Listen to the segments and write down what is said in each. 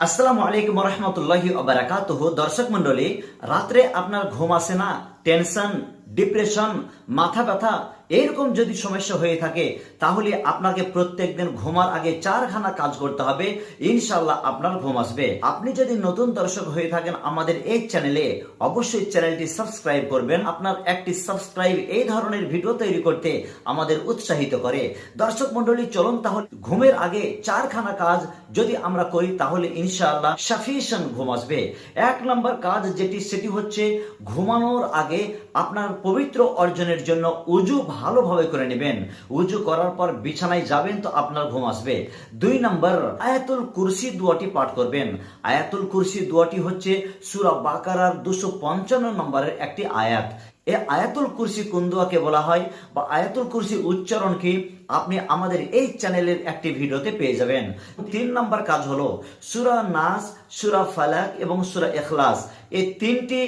আসসালামু আলাইকুম রহমতুল্লাহি আবার দর্শক মন্ডলী রাত্রে আপনার ঘুম আসে না? টেনশন ডিপ্রেশন মাথা ব্যথা এইরকম যদি সমস্যা হয়ে থাকে, তাহলে আপনাকে প্রত্যেকদিন ঘুমার আগে চারখানা কাজ করতে হবে। ইনশাল্লাহ আপনার ঘুম আসবে। আপনি যদি নতুন দর্শক হয়ে থাকেন আমাদের এই চ্যানেলে, অবশ্যই চ্যানেলটি সাবস্ক্রাইব করবেন। আপনার একটি সাবস্ক্রাইব এই ধরনের ভিডিও তৈরি করতে আমাদের উৎসাহিত করে। দর্শক মন্ডলী চলুন তাহলে ঘুমের আগে চারখানা কাজ যদি আমরা করি, তাহলে ইনশাআল্লাহ সাফিসিয়েন্ট ঘুম আসবে। এক নম্বর কাজ যেটি, সেটি হচ্ছে ঘুমানোর আগে আপনার পবিত্র অর্জনের জন্য উজু ভালোভাবে করে নেবেন। উজু করার পর বিছানায় যাবেন তো আপনার ঘুম আসবে। দুই নম্বর, আয়াতুল কুরসি দুয়াটি পাঠ করবেন। আয়াতুল কুরসি দুয়াটি হচ্ছে সুরা বাকারার দুশো পঞ্চান্ন নম্বরের একটি আয়াত। এ আয়াতুল কুরসি কুন্দুয়াকে বলা হয়? বা আয়াতুল কুরসি উচ্চারণ কি? আপনি আমাদের এই চ্যানেলের একটি ভিডিওতে পেয়ে যাবেন। তিন নম্বর কাজ হলো সুরা নাস, সুরা ফালাক এবং সুরা এখলাস এই তিনটি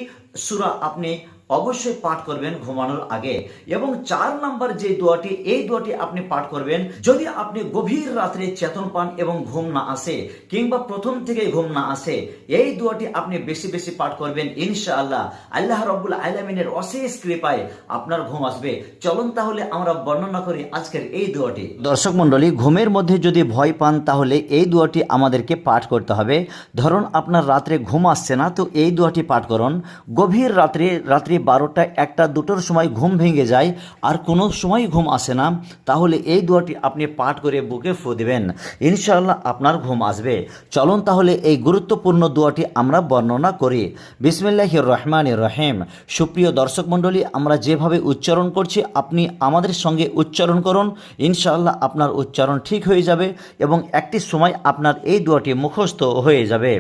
সুরা আপনি অবশ্যই পাঠ করবেন ঘুমানোর আগে এবং চার নাম্বার যে দোয়াটি, এই দোয়াটি আপনি পাঠ করবেন, যদি আপনি গভীর রাত্রে চেতন পান এবং ঘুম না আসে কিংবা প্রথম থেকে ঘুম না আসে, এই দোয়াটি আপনি বেশি বেশি পাঠ করবেন ইনশাআল্লাহ। আল্লাহ রব্বুল আলমিনের অশেষ কৃপায় আপনার ঘুম আসবে। চলুন তাহলে আমরা বর্ণনা করি আজকের এই দোয়াটি। দর্শক মন্ডলী ঘুমের মধ্যে যদি ভয় পান তাহলে এই দোয়াটি আমাদেরকে পাঠ করতে হবে। ধরুন আপনার রাত্রে ঘুম আসছে না, তো এই দোয়াটি পাঠ করুন। গভীর রাত্রে, রাত্রি বারোটা একটা, দুটোর সময় ঘুম ভেঙে যায় আর কোনো সময় ঘুম আসে না। তাহলে এই দোয়াটি আপনি পাঠ করে বুকে ফু দেবেন। ইনশাআল্লাহ আপনার ঘুম আসবে। চলুন তাহলে এই গুরুত্বপূর্ণ দোয়াটি আমরা বর্ণনা করি। বিসমিল্লাহ রহমান রহিম। সুপ্রিয় দর্শক মণ্ডলী, আমরা যেভাবে উচ্চারণ করছি, আপনি আমাদের সঙ্গে উচ্চারণ করুন। ইনশাআল্লাহ আপনার উচ্চারণ ঠিক হয়ে যাবে এবং একটি সময় আপনার এই দোয়াটি মুখস্থ হয়ে যাবে।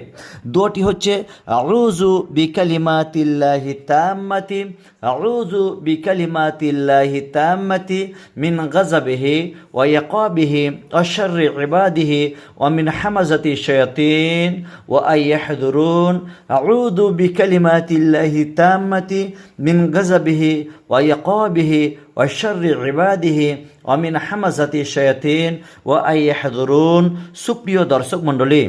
দোয়াটি হচ্ছে, আউযু বিকালিমাতিল্লাহি আউযু বিকালিমাতিল্লাহি তাম্মাতি মিন গাযাবিহি ওয়া ইয়াকাবিহি ওয়া শাররি ইবাদিহি ওয়া মিন হামাজাতি শায়াতিন ওয়া আইয়াহদুরুন আউযু বিকালিমাতিল্লাহি তাম্মাতি মিন গাযাবিহি ওয়া ইয়াকাবিহি ওয়া শাররি ইবাদিহি ওয়া মিন হামাজাতি শায়াতিন ওয়া আইয়াহদুরুন সুপ্রিয় দর্শক মণ্ডলী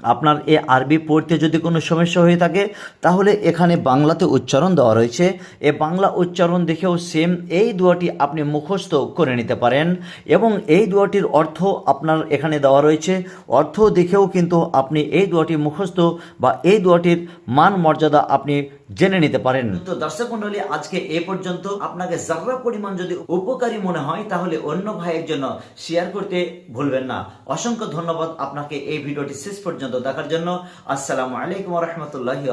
আপনার এ আরবি পড়তে যদি কোনো সমস্যা হয়ে থাকে, তাহলে এখানে বাংলাতে উচ্চারণ দেওয়া রয়েছে। এ বাংলা উচ্চারণ দেখেও সেম এই দোয়াটি আপনি মুখস্থ করে নিতে পারেন এবং এই দোয়াটির অর্থ আপনার এখানে দেওয়া রয়েছে। অর্থ দেখেও কিন্তু আপনি এই দোয়াটি মুখস্থ বা এই দোয়াটির মান মর্যাদা আপনি জেনে নিতে পারেন। তো দর্শক মন্ডলী, আজকে এ পর্যন্ত আপনাকে যার্রা পরিমাণ যদি উপকারী মনে হয়, তাহলে অন্য ভাইয়ের জন্য শেয়ার করতে ভুলবেন না। অসংখ্য ধন্যবাদ আপনাকে এই ভিডিওটি শেষ পর্যন্ত দেখার জন্য আসসালামু আলাইকুম রহমতুল্লাহি